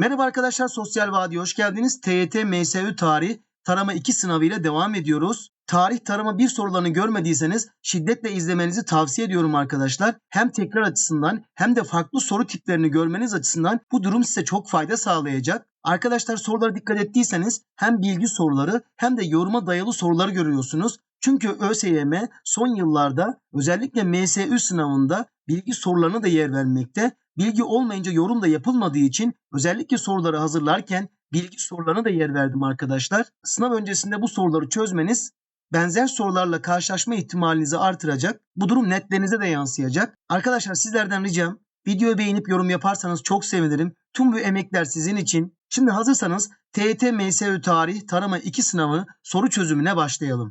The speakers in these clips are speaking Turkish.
Merhaba arkadaşlar Sosyal Vadi'ye hoş geldiniz. TYT MSÜ Tarih Tarama 2 sınavıyla devam ediyoruz. Tarih tarama 1 sorularını görmediyseniz şiddetle izlemenizi tavsiye ediyorum arkadaşlar. Hem tekrar açısından hem de farklı soru tiplerini görmeniz açısından bu durum size çok fayda sağlayacak. Arkadaşlar sorulara dikkat ettiyseniz hem bilgi soruları hem de yoruma dayalı soruları görüyorsunuz. Çünkü ÖSYM son yıllarda özellikle MSÜ sınavında bilgi sorularına da yer vermekte. Bilgi olmayınca yorum da yapılmadığı için özellikle soruları hazırlarken bilgi sorularına da yer verdim arkadaşlar. Sınav öncesinde bu soruları çözmeniz benzer sorularla karşılaşma ihtimalinizi artıracak. Bu durum netlerinize de yansıyacak. Arkadaşlar sizlerden ricam videoyu beğenip yorum yaparsanız çok sevinirim. Tüm bu emekler sizin için. Şimdi hazırsanız TYT MSÜ Tarih Tarama 2 sınavı soru çözümüne başlayalım.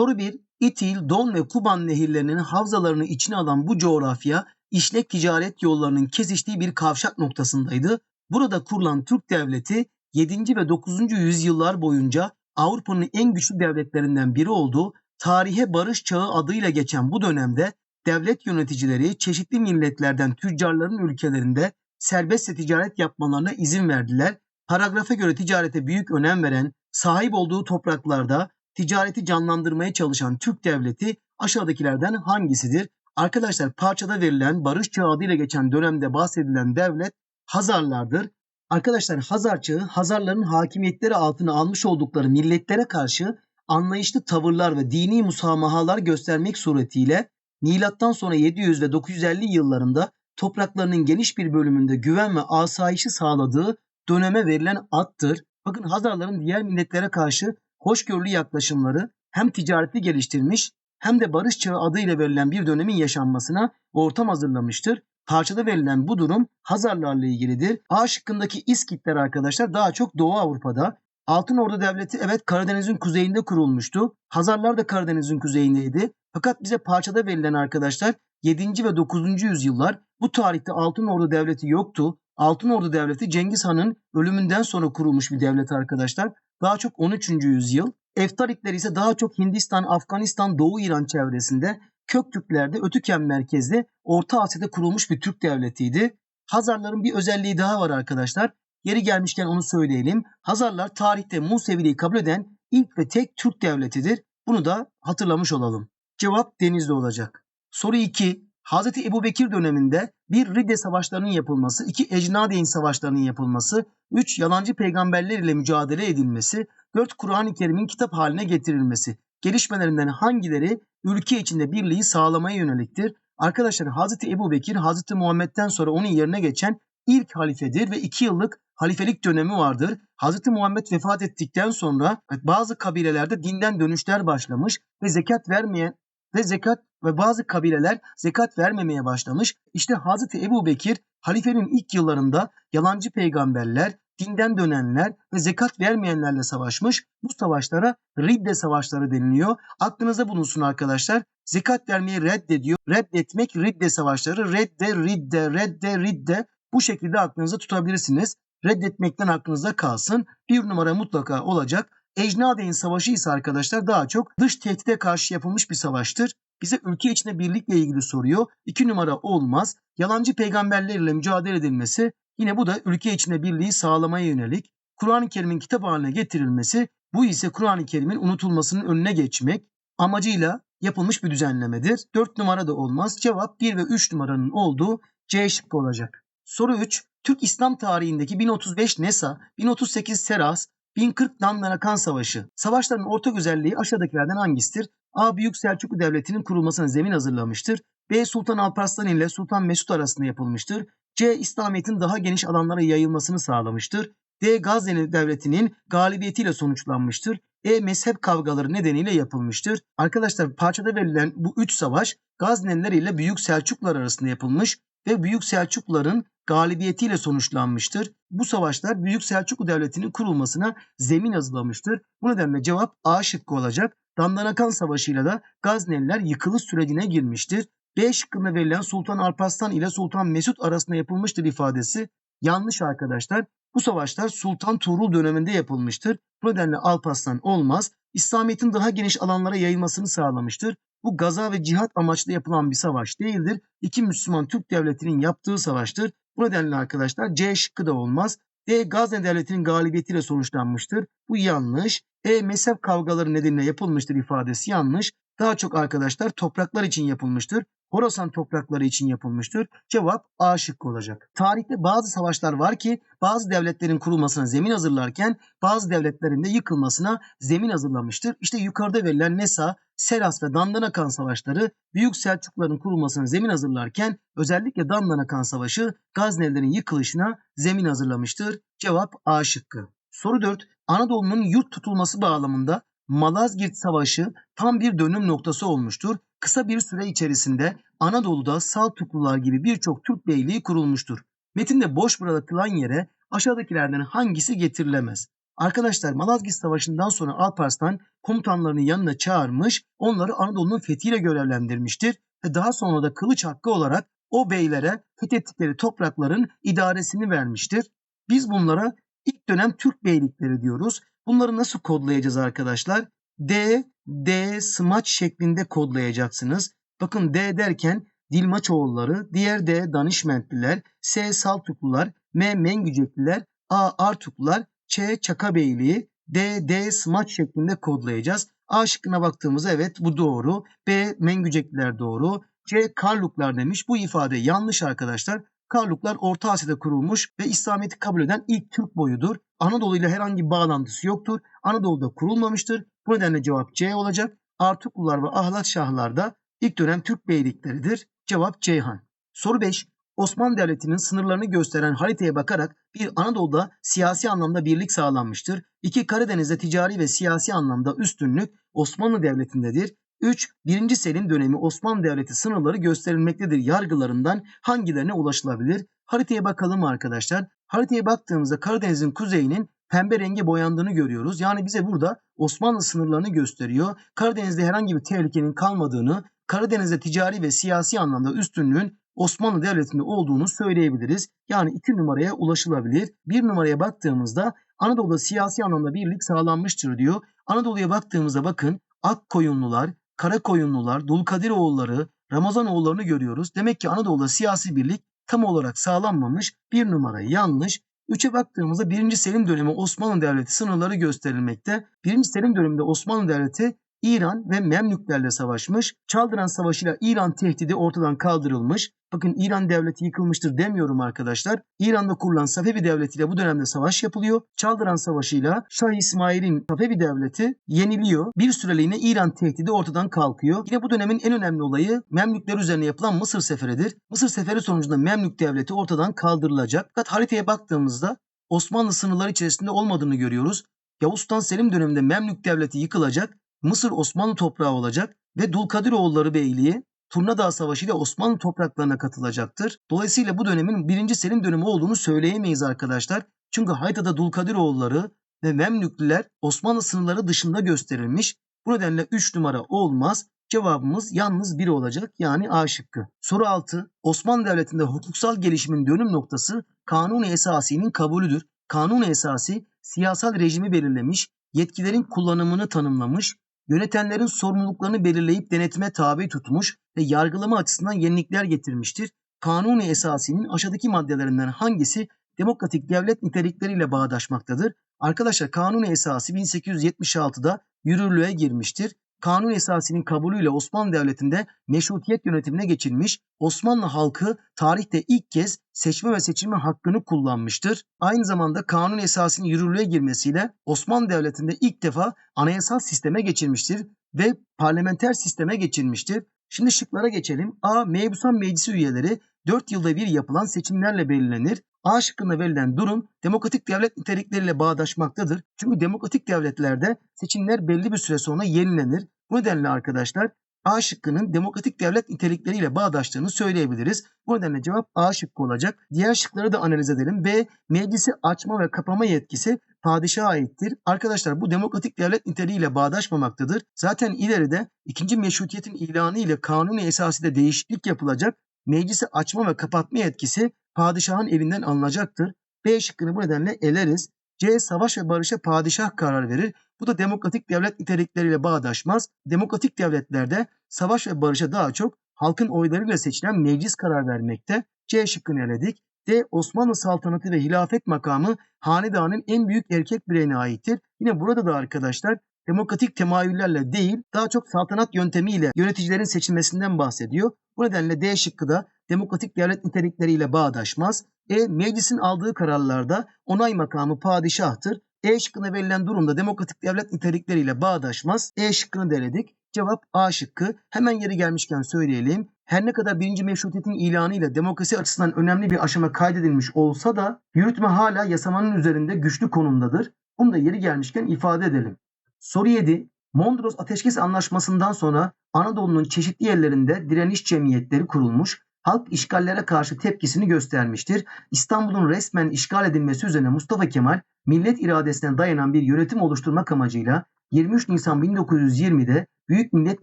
Soru 1. İtil, Don ve Kuban nehirlerinin havzalarını içine alan bu coğrafya işlek ticaret yollarının kesiştiği bir kavşak noktasındaydı. Burada kurulan Türk devleti 7. ve 9. yüzyıllar boyunca Avrupa'nın en güçlü devletlerinden biri olduğu tarihe barış çağı adıyla geçen bu dönemde devlet yöneticileri çeşitli milletlerden tüccarların ülkelerinde serbestçe ticaret yapmalarına izin verdiler. Paragrafa göre ticarete büyük önem veren, sahip olduğu topraklarda ticareti canlandırmaya çalışan Türk devleti aşağıdakilerden hangisidir? Arkadaşlar parçada verilen barış çağı adıyla geçen dönemde bahsedilen devlet Hazarlardır. Arkadaşlar Hazar çağı Hazarların hakimiyetleri altına almış oldukları milletlere karşı anlayışlı tavırlar ve dini musamahalar göstermek suretiyle milattan sonra 700 ve 950 yıllarında topraklarının geniş bir bölümünde güven ve asayişi sağladığı döneme verilen addır. Bakın Hazarların diğer milletlere karşı hoşgörülü yaklaşımları hem ticareti geliştirmiş hem de barış çağı adıyla verilen bir dönemin yaşanmasına ortam hazırlamıştır. Parçada verilen bu durum Hazarlarla ilgilidir. A şıkkındaki İskitler arkadaşlar daha çok Doğu Avrupa'da. Altın Ordu Devleti evet Karadeniz'in kuzeyinde kurulmuştu. Hazarlar da Karadeniz'in kuzeyindeydi. Fakat bize parçada verilen arkadaşlar 7. ve 9. yüzyıllar bu tarihte Altın Ordu Devleti yoktu. Altın Ordu Devleti Cengiz Han'ın ölümünden sonra kurulmuş bir devlet arkadaşlar. Daha çok 13. yüzyıl. Eftarikler ise daha çok Hindistan, Afganistan, Doğu İran çevresinde Köktürklerde Ötüken merkezli Orta Asya'da kurulmuş bir Türk devletiydi. Hazarların bir özelliği daha var arkadaşlar. Yeri gelmişken onu söyleyelim. Hazarlar tarihte Museviliği kabul eden ilk ve tek Türk devletidir. Bunu da hatırlamış olalım. Cevap Denizli olacak. Soru 2. Hz. Ebu Bekir döneminde bir Ridde savaşlarının yapılması, iki Ecnadeyn savaşlarının yapılması, üç yalancı peygamberler ile mücadele edilmesi, dört Kur'an-ı Kerim'in kitap haline getirilmesi gelişmelerinden hangileri ülke içinde birliği sağlamaya yöneliktir? Arkadaşlar Hazreti Ebu Bekir Hazreti Muhammed'den sonra onun yerine geçen ilk halifedir ve iki yıllık halifelik dönemi vardır. Hazreti Muhammed vefat ettikten sonra bazı kabilelerde dinden dönüşler başlamış ve zekat vermeyen ve zekat ve bazı kabileler zekat vermemeye başlamış. İşte Hazreti Ebu Bekir halifenin ilk yıllarında yalancı peygamberler, dinden dönenler ve zekat vermeyenlerle savaşmış. Bu savaşlara Ridde savaşları deniliyor. Aklınızda bulunsun arkadaşlar. Zekat vermeyi reddediyor. Reddetmek Ridde savaşları. Redde, Ridde, Redde, Ridde. Bu şekilde aklınızda tutabilirsiniz. Reddetmekten aklınızda kalsın. Bir numara mutlaka olacak. Ecnadeyn Savaşı ise arkadaşlar daha çok dış tehdide karşı yapılmış bir savaştır. Bize ülke içinde birlikle ilgili soruyor. İki numara olmaz. Yalancı peygamberlerle mücadele edilmesi Yine bu da ülke içinde birliği sağlamaya yönelik Kur'an-ı Kerim'in kitap haline getirilmesi bu ise Kur'an-ı Kerim'in unutulmasının önüne geçmek amacıyla yapılmış bir düzenlemedir. 4 numara da olmaz. Cevap 1 ve 3 numaranın olduğu C şıkkı olacak. Soru 3. Türk İslam tarihindeki 1035 Nesa, 1038 Seras, 1040 Dandanakan Savaşı. Savaşların ortak özelliği aşağıdakilerden hangisidir? A. Büyük Selçuklu Devleti'nin kurulmasına zemin hazırlamıştır. B. Sultan Alparslan ile Sultan Mesut arasında yapılmıştır. C. İslamiyet'in daha geniş alanlara yayılmasını sağlamıştır. D. Gazze Devleti'nin galibiyetiyle sonuçlanmıştır. E. Mezhep kavgaları nedeniyle yapılmıştır. Arkadaşlar parçada verilen bu üç savaş Gazneliler ile Büyük Selçuklular arasında yapılmış ve Büyük Selçukluların galibiyetiyle sonuçlanmıştır. Bu savaşlar Büyük Selçuklu Devleti'nin kurulmasına zemin hazırlamıştır. Bu nedenle cevap A şıkkı olacak. Dandanakan Savaşı ile de Gazneliler yıkılış sürecine girmiştir. B şıkkında verilen Sultan Alparslan ile Sultan Mesut arasında yapılmıştır ifadesi yanlış arkadaşlar. Bu savaşlar Sultan Tuğrul döneminde yapılmıştır. Bu nedenle Alparslan olmaz. İslamiyet'in daha geniş alanlara yayılmasını sağlamıştır. Bu gaza ve cihat amaçlı yapılan bir savaş değildir. İki Müslüman Türk devletinin yaptığı savaştır. Bu nedenle arkadaşlar C şıkkı da olmaz. D. Gazne Devleti'nin galibiyetiyle sonuçlanmıştır. Bu yanlış. E. Mezhep kavgaları nedeniyle yapılmıştır ifadesi yanlış. Daha çok arkadaşlar topraklar için yapılmıştır. Horasan toprakları için yapılmıştır. Cevap A şıkkı olacak. Tarihte bazı savaşlar var ki bazı devletlerin kurulmasına zemin hazırlarken bazı devletlerin de yıkılmasına zemin hazırlamıştır. İşte yukarıda verilen Nesa, Seras ve Dandanakan savaşları Büyük Selçukluların kurulmasına zemin hazırlarken özellikle Dandanakan Savaşı Gaznelilerin yıkılışına zemin hazırlamıştır. Cevap A şıkkı. Soru 4. Anadolu'nun yurt tutulması bağlamında Malazgirt Savaşı tam bir dönüm noktası olmuştur. Kısa bir süre içerisinde Anadolu'da Saltuklular gibi birçok Türk beyliği kurulmuştur. Metinde boş bırakılan yere aşağıdakilerden hangisi getirilemez? Arkadaşlar Malazgirt Savaşı'ndan sonra Alparslan komutanlarını yanına çağırmış, onları Anadolu'nun fethiyle görevlendirmiştir ve daha sonra da kılıç hakkı olarak o beylere fethettikleri toprakların idaresini vermiştir. Biz bunlara ilk dönem Türk beylikleri diyoruz. Bunları nasıl kodlayacağız arkadaşlar? D, D smaç şeklinde kodlayacaksınız. Bakın D derken Dilmaçoğulları, diğer D Danişmentliler, S Saltuklular, M Mengücekliler, A Artuklular, Ç Çakabeyliği, D D smaç şeklinde kodlayacağız. A şıkkına baktığımızda evet bu doğru. B Mengücekliler doğru. C Karluklar demiş. Bu ifade yanlış arkadaşlar. Karluklar Orta Asya'da kurulmuş ve İslamiyet'i kabul eden ilk Türk boyudur. Anadolu ile herhangi bir bağlantısı yoktur. Anadolu'da kurulmamıştır. Bu nedenle cevap C olacak. Artuklular ve Ahlat Şahlar da ilk dönem Türk beylikleridir. Cevap Ceyhan. Soru 5. Osmanlı Devleti'nin sınırlarını gösteren haritaya bakarak bir Anadolu'da siyasi anlamda birlik sağlanmıştır. İki Karadeniz'de ticari ve siyasi anlamda üstünlük Osmanlı Devleti'ndedir. 3. 1. Selim dönemi Osmanlı Devleti sınırları gösterilmektedir yargılarından hangilerine ulaşılabilir? Haritaya bakalım arkadaşlar. Haritaya baktığımızda Karadeniz'in kuzeyinin pembe rengi boyandığını görüyoruz. Yani bize burada Osmanlı sınırlarını gösteriyor. Karadeniz'de herhangi bir tehlikenin kalmadığını, Karadeniz'de ticari ve siyasi anlamda üstünlüğün Osmanlı Devleti'nde olduğunu söyleyebiliriz. Yani iki numaraya ulaşılabilir. Bir numaraya baktığımızda Anadolu'da siyasi anlamda birlik sağlanmıştır diyor. Anadolu'ya baktığımızda bakın Akkoyunlular, Karakoyunlular, Dulkadiroğulları, Ramazanoğullarını görüyoruz. Demek ki Anadolu'da siyasi birlik tam olarak sağlanmamış. Bir numara yanlış. Üçe baktığımızda 1. Selim dönemi Osmanlı Devleti sınırları gösterilmekte. 1. Selim döneminde Osmanlı Devleti İran ve Memlüklerle savaşmış. Çaldıran Savaşı'yla İran tehdidi ortadan kaldırılmış. Bakın İran devleti yıkılmıştır demiyorum arkadaşlar. İran'da kurulan Safevi devletiyle bu dönemde savaş yapılıyor. Çaldıran Savaşı'yla Şah İsmail'in Safevi devleti yeniliyor. Bir süreliğine İran tehdidi ortadan kalkıyor. Yine bu dönemin en önemli olayı Memlükler üzerine yapılan Mısır seferidir. Mısır seferi sonucunda Memlük devleti ortadan kaldırılacak. Fakat haritaya baktığımızda Osmanlı sınırları içerisinde olmadığını görüyoruz. Yavuz Sultan Selim döneminde Memlük devleti yıkılacak. Mısır Osmanlı toprağı olacak ve Dulkadiroğulları Beyliği Turnadağ Savaşı ile Osmanlı topraklarına katılacaktır. Dolayısıyla bu dönemin 1. Selim dönemi olduğunu söyleyemeyiz arkadaşlar. Çünkü haritada Dulkadiroğulları ve Memlüklüler Osmanlı sınırları dışında gösterilmiş. Bu nedenle 3 numara olmaz. Cevabımız yalnız 1 olacak yani A şıkkı. Soru 6. Osmanlı Devleti'nde hukuksal gelişimin dönüm noktası Kanun-i Esasi'nin kabulüdür. Kanun-i Esasi siyasal rejimi belirlemiş, yetkilerin kullanımını tanımlamış, yönetenlerin sorumluluklarını belirleyip denetime tabi tutmuş ve yargılama açısından yenilikler getirmiştir. Kanuni esasinin aşağıdaki maddelerinden hangisi demokratik devlet nitelikleriyle bağdaşmaktadır? Arkadaşlar kanuni esası 1876'da yürürlüğe girmiştir. Kanun esasının kabulüyle Osmanlı Devleti'nde meşrutiyet yönetimine geçilmiş, Osmanlı halkı tarihte ilk kez seçme ve seçilme hakkını kullanmıştır. Aynı zamanda kanun esasının yürürlüğe girmesiyle Osmanlı Devleti'nde ilk defa anayasal sisteme geçilmiştir ve parlamenter sisteme geçilmiştir. Şimdi şıklara geçelim. A. Mebusan Meclisi üyeleri 4 yılda bir yapılan seçimlerle belirlenir. A şıkkında verilen durum demokratik devlet nitelikleriyle bağdaşmaktadır. Çünkü demokratik devletlerde seçimler belli bir süre sonra yenilenir. Bu nedenle arkadaşlar A şıkkının demokratik devlet nitelikleriyle bağdaştığını söyleyebiliriz. Bu nedenle cevap A şıkkı olacak. Diğer şıkları da analiz edelim. B. Meclisi açma ve kapama yetkisi padişaha aittir. Arkadaşlar bu demokratik devlet niteliğiyle bağdaşmamaktadır. Zaten ileride ikinci meşrutiyetin ilanı ile kanuni esasında değişiklik yapılacak. Meclisi açma ve kapatma yetkisi padişahın elinden alınacaktır. B şıkkını bu nedenle eleriz. C. Savaş ve barışa padişah karar verir. Bu da demokratik devlet nitelikleriyle bağdaşmaz. Demokratik devletlerde savaş ve barışa daha çok halkın oylarıyla seçilen meclis karar vermekte. C şıkkını eledik. D. Osmanlı saltanatı ve hilafet makamı hanedanın en büyük erkek bireyine aittir. Yine burada da arkadaşlar demokratik temayüllerle değil daha çok saltanat yöntemiyle yöneticilerin seçilmesinden bahsediyor. Bu nedenle D şıkkı da demokratik devlet nitelikleriyle bağdaşmaz. E. Meclisin aldığı kararlarda onay makamı padişahtır. E şıkkına verilen durumda demokratik devlet nitelikleriyle bağdaşmaz. E şıkkını deledik. Cevap A şıkkı. Hemen yeri gelmişken söyleyelim. Her ne kadar birinci meşrutiyetin ilanı ile demokrasi açısından önemli bir aşama kaydedilmiş olsa da yürütme hala yasamanın üzerinde güçlü konumdadır. Bunu da yeri gelmişken ifade edelim. Soru 7. Mondros Ateşkes Anlaşması'ndan sonra Anadolu'nun çeşitli yerlerinde direniş cemiyetleri kurulmuş, halk işgallere karşı tepkisini göstermiştir. İstanbul'un resmen işgal edilmesi üzerine Mustafa Kemal, millet iradesine dayanan bir yönetim oluşturmak amacıyla 23 Nisan 1920'de Büyük Millet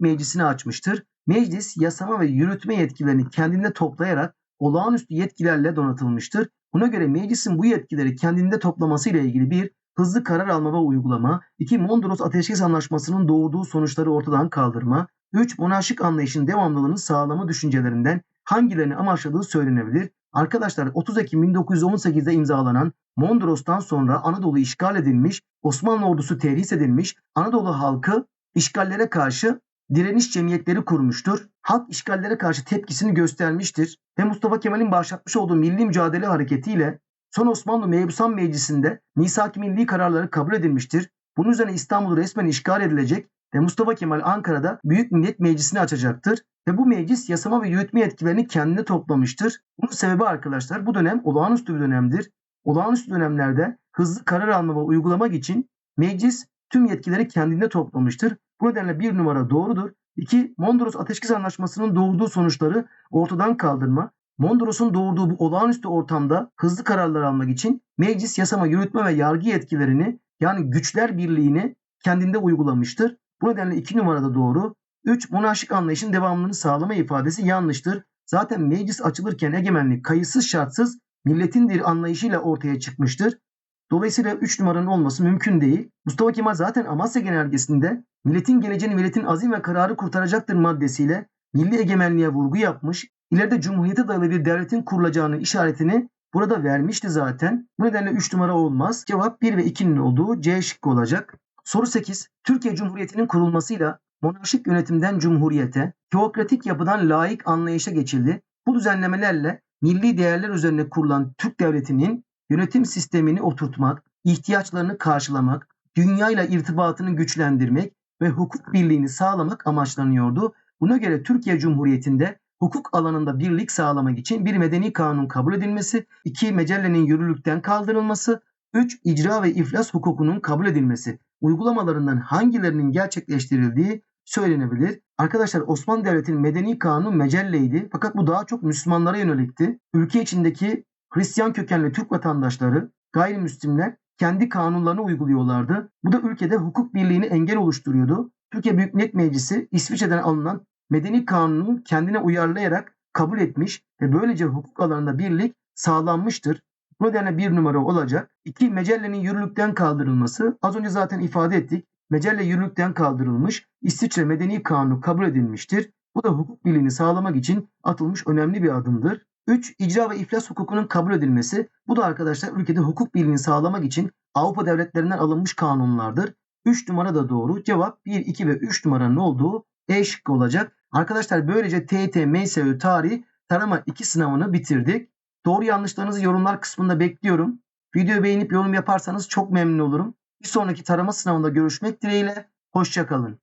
Meclisi'ni açmıştır. Meclis yasama ve yürütme yetkilerini kendinde toplayarak olağanüstü yetkilerle donatılmıştır. Buna göre meclisin bu yetkileri kendinde toplaması ile ilgili bir hızlı karar alma ve uygulama, 2. Mondros Ateşkes Anlaşması'nın doğurduğu sonuçları ortadan kaldırma, 3. Monarşik anlayışın devamlılığını sağlama düşüncelerinden hangilerini amaçladığı söylenebilir. Arkadaşlar 30 Ekim 1918'de imzalanan Mondros'tan sonra Anadolu işgal edilmiş, Osmanlı ordusu terhis edilmiş, Anadolu halkı işgallere karşı direniş cemiyetleri kurmuştur. Halk işgallere karşı tepkisini göstermiştir ve Mustafa Kemal'in başlatmış olduğu milli mücadele hareketiyle son Osmanlı Mebusan Meclisi'nde misak-ı milli kararları kabul edilmiştir. Bunun üzerine İstanbul resmen işgal edilecek ve Mustafa Kemal Ankara'da Büyük Millet Meclisi'ni açacaktır. Ve bu meclis yasama ve yürütme yetkilerini kendine toplamıştır. Bunun sebebi arkadaşlar bu dönem olağanüstü bir dönemdir. Olağanüstü dönemlerde hızlı karar alma ve uygulamak için meclis tüm yetkileri kendinde toplamıştır. Bu nedenle bir numara doğrudur. 2. Mondros Ateşkes Anlaşması'nın doğurduğu sonuçları ortadan kaldırma. Mondros'un doğurduğu bu olağanüstü ortamda hızlı kararlar almak için meclis yasama, yürütme ve yargı yetkilerini yani güçler birliğini kendinde uygulamıştır. Bu nedenle 2 numarada doğru. 3. Monarşik anlayışın devamlılığını sağlama ifadesi yanlıştır. Zaten meclis açılırken egemenlik kayıtsız şartsız milletindir anlayışıyla ortaya çıkmıştır. Dolayısıyla 3 numaranın olması mümkün değil. Mustafa Kemal zaten Amasya Genelgesi'nde milletin geleceğini milletin azim ve kararı kurtaracaktır maddesiyle milli egemenliğe vurgu yapmış. İleride cumhuriyete dayalı bir devletin kurulacağını işaretini burada vermişti zaten. Bu nedenle 3 numara olmaz. Cevap 1 ve 2'nin olduğu C şıkkı olacak. Soru 8. Türkiye Cumhuriyeti'nin kurulmasıyla monarşik yönetimden cumhuriyete, teokratik yapıdan laik anlayışa geçildi. Bu düzenlemelerle milli değerler üzerine kurulan Türk Devleti'nin yönetim sistemini oturtmak, ihtiyaçlarını karşılamak, dünyayla irtibatını güçlendirmek ve hukuk birliğini sağlamak amaçlanıyordu. Buna göre Türkiye Cumhuriyeti'nde hukuk alanında birlik sağlamak için bir medeni kanun kabul edilmesi, iki mecellenin yürürlükten kaldırılması, üç icra ve iflas hukukunun kabul edilmesi, uygulamalarından hangilerinin gerçekleştirildiği söylenebilir. Arkadaşlar Osmanlı Devleti'nin medeni kanunu mecelleydi fakat bu daha çok Müslümanlara yönelikti. Ülke içindeki Hristiyan kökenli Türk vatandaşları, gayrimüslimler kendi kanunlarını uyguluyorlardı. Bu da ülkede hukuk birliğini engel oluşturuyordu. Türkiye Büyük Millet Meclisi İsviçre'den alınan medeni kanunu kendine uyarlayarak kabul etmiş ve böylece hukuk alanında birlik sağlanmıştır. Bu nedenle bir numara olacak. İki, mecellenin yürürlükten kaldırılması. Az önce zaten ifade ettik. Mecelle yürürlükten kaldırılmış. İsviçre Medeni Kanunu kabul edilmiştir. Bu da hukuk birliğini sağlamak için atılmış önemli bir adımdır. 3. İcra ve iflas hukukunun kabul edilmesi. Bu da arkadaşlar ülkede hukuk birliğini sağlamak için Avrupa devletlerinden alınmış kanunlardır. 3 numara da doğru. Cevap 1, 2 ve 3 numaranın olduğu E şıkkı olacak. Arkadaşlar böylece TET, MSÖ, tarih, tarama 2 sınavını bitirdik. Doğru yanlışlarınızı yorumlar kısmında bekliyorum. Videoyu beğenip yorum yaparsanız çok memnun olurum. Bir sonraki tarama sınavında görüşmek dileğiyle. Hoşçakalın.